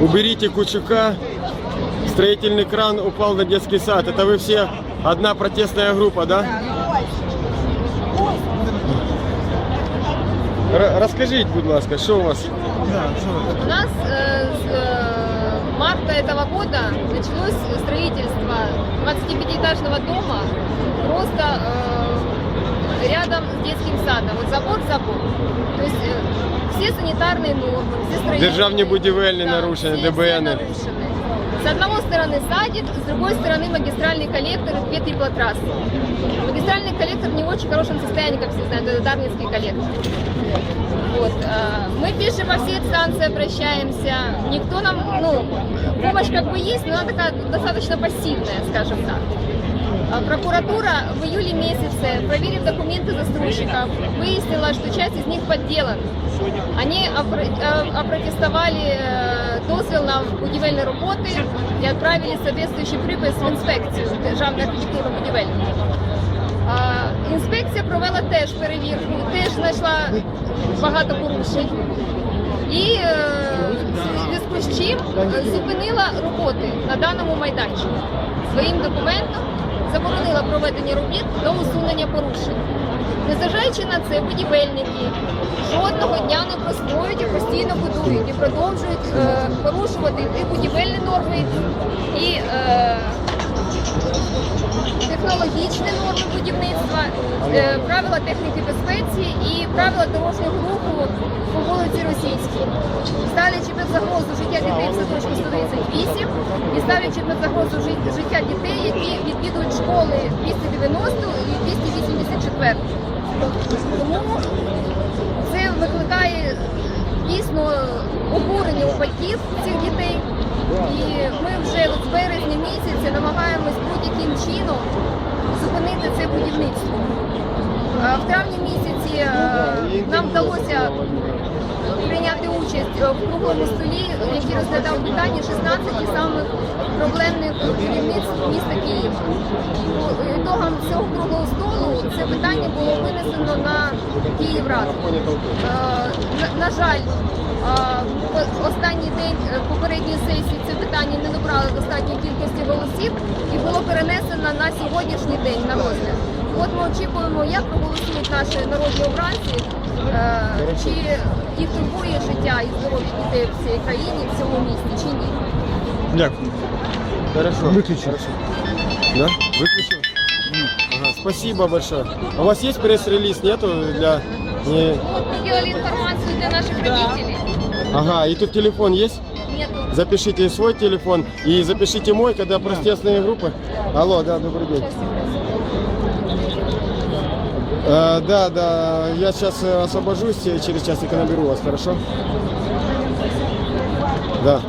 Уберите Кучука. Строительный кран упал на детский сад. Это вы все одна протестная группа, да? Р- Розкажіть, будь ласка, що у вас? У нас э, с э, марта этого года началось строительство 25-этажного дома просто э, рядом детским садом. Вот забор забор. То есть э, все санитарные нормы, все строительные. Державні будівельні нарушення, все- все ДБН. нарушены. С одной стороны садик, с другой стороны магистральный коллектор и две теплотрассы. Магистральный коллектор в не очень хорошем состоянии, как все знают, это Дарницкий коллектор. Вот. э, Мы пишем во все инстанции, обращаемся. Никто нам, ну, помощь как бы есть, но она такая достаточно пассивная, скажем так. А Прокуратура в июле месяце, проверив документы застройщиков, выяснила, что часть из них подделана. Они опро- э, опротестовали э, дозвіл на будівельні роботи і відправили соответствующий припис в інспекцію Державної архітектурно будівельну. Інспекція провела теж перевірку, теж знайшла багато порушень. І е, в зв'язку з чим е, зупинила роботи на даному майданчику своїм документом, заборонила проведення робіт до усунення порушень. Незважаючи на це, будівельники жодного дня не простроюють і постійно будують і продовжують е, порушувати і будівельні норми, і е, технологічні норми будівництва, е, правила техніки безпеці і правила дорожнього руху по вулиці Російській, ставлячи під загрозу життя дітей в садочку 138 і ставлячи під загрозу життя дітей, які відвідують школи 290 і 284. Тому це викликає дійсно обурення у батьків цих дітей. І ми вже з березня місяця намагаємось будь-яким чином зупинити це будівництво. В травні місяці е, нам вдалося прийняти участь в круглому столі, який розглядав питання 16 самих проблемних будівництв міста Києва. Ітогам цього круглого столу це питання було винесено на Київраду. Е, На, на жаль, е, останній день е, попередньої сесії це питання не набрало достатньої кількості голосів і було перенесено на сьогоднішній день на розгляд. От ми очікуємо, як проголосують наші народні обранці, чи їх турбує життя і здоров'я дітей в цій країні, в цьому місті, чи ні. Дякую. Хорошо. Выключил. Хорошо. Да? Выключил? Спасибо большое. А у вас есть пресс-релиз? Нету для... Не... Вот мы делали информацию для наших родителей. Ага, и тут телефон есть? Нету. Запишите свой телефон и запишите мой, когда протестные группы. Алло, да, добрый день. Э, да, да, я сейчас освобожусь, э, через часик наберу вас, хорошо? Да.